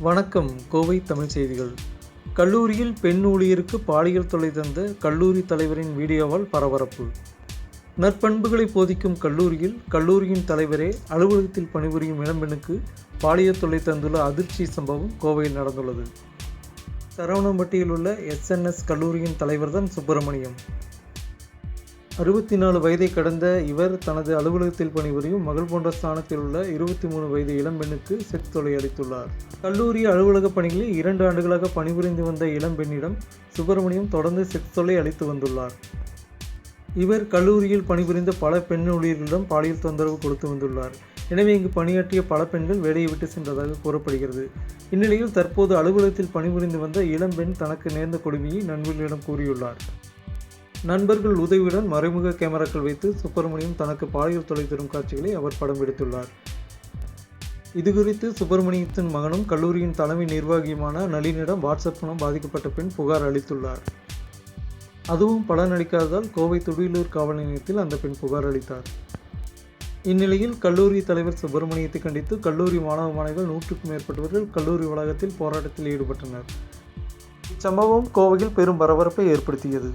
வணக்கம். கோவை தமிழ் செய்திகள். கல்லூரியில் பெண் ஊழியருக்கு பாலியல் தொல்லை தந்த கல்லூரி தலைவரின் வீடியோவால் பரபரப்பு. நற்பண்புகளை போதிக்கும் கல்லூரியில் கல்லூரியின் தலைவரே அலுவலகத்தில் பணிபுரியும் இளம்பெண்ணுக்கு பாலியல் தொல்லை தந்துள்ள அதிர்ச்சி சம்பவம் கோவையில் நடந்துள்ளது. சரவணம்பட்டியில் உள்ள எஸ்என்எஸ் கல்லூரியின் தலைவர்தான் சுப்பிரமணியம். அறுபத்தி நாலு வயதை கடந்த இவர் தனது அலுவலகத்தில் பணிபுரியும் மகள் போன்ற ஸ்தானத்தில் உள்ள இருபத்தி மூணு வயது இளம்பெண்ணுக்கு செக் தொலை அளித்துள்ளார் கல்லூரி அலுவலக பணிகளில் இரண்டு ஆண்டுகளாக பணிபுரிந்து வந்த இளம்பெண்ணிடம் சுப்பிரமணியம் தொடர்ந்து செக் தொலை அளித்து வந்துள்ளார். இவர் கல்லூரியில் பணிபுரிந்த பல பெண் ஊழியர்களிடம் பாலியல் தொந்தரவு கொடுத்து வந்துள்ளார். எனவே இங்கு பணியாற்றிய பல பெண்கள் வேலையை விட்டு சென்றதாக கூறப்படுகிறது. இந்நிலையில் தற்போது அலுவலகத்தில் பணிபுரிந்து வந்த இளம்பெண் தனக்கு நேர்ந்த கொடுமையை நண்பர்களிடம் கூறியுள்ளார். நண்பர்கள் உதவியுடன் மறைமுக கேமராக்கள் வைத்து சுப்பிரமணியம் தனக்கு பாலியல் தொலை தரும் காட்சிகளை அவர் படம் எடுத்துள்ளார். இதுகுறித்து சுப்பிரமணியத்தின் மகனும் கல்லூரியின் தலைமை நிர்வாகியுமான நளினிடம் வாட்ஸ்அப் மூலம் பாதிக்கப்பட்ட பெண் புகார் அளித்துள்ளார். அதுவும் பலனளிக்காததால் கோவை துடியலூர் காவல் நிலையத்தில் அந்த பெண் புகார் அளித்தார். இந்நிலையில் கல்லூரி தலைவர் சுப்பிரமணியத்தை கண்டித்து கல்லூரி மாணவ மாணவிகள் நூற்றுக்கும் மேற்பட்டவர்கள் கல்லூரி வளாகத்தில் போராட்டத்தில் ஈடுபட்டனர். இச்சம்பவம் கோவையில் பெரும் பரபரப்பை ஏற்படுத்தியது.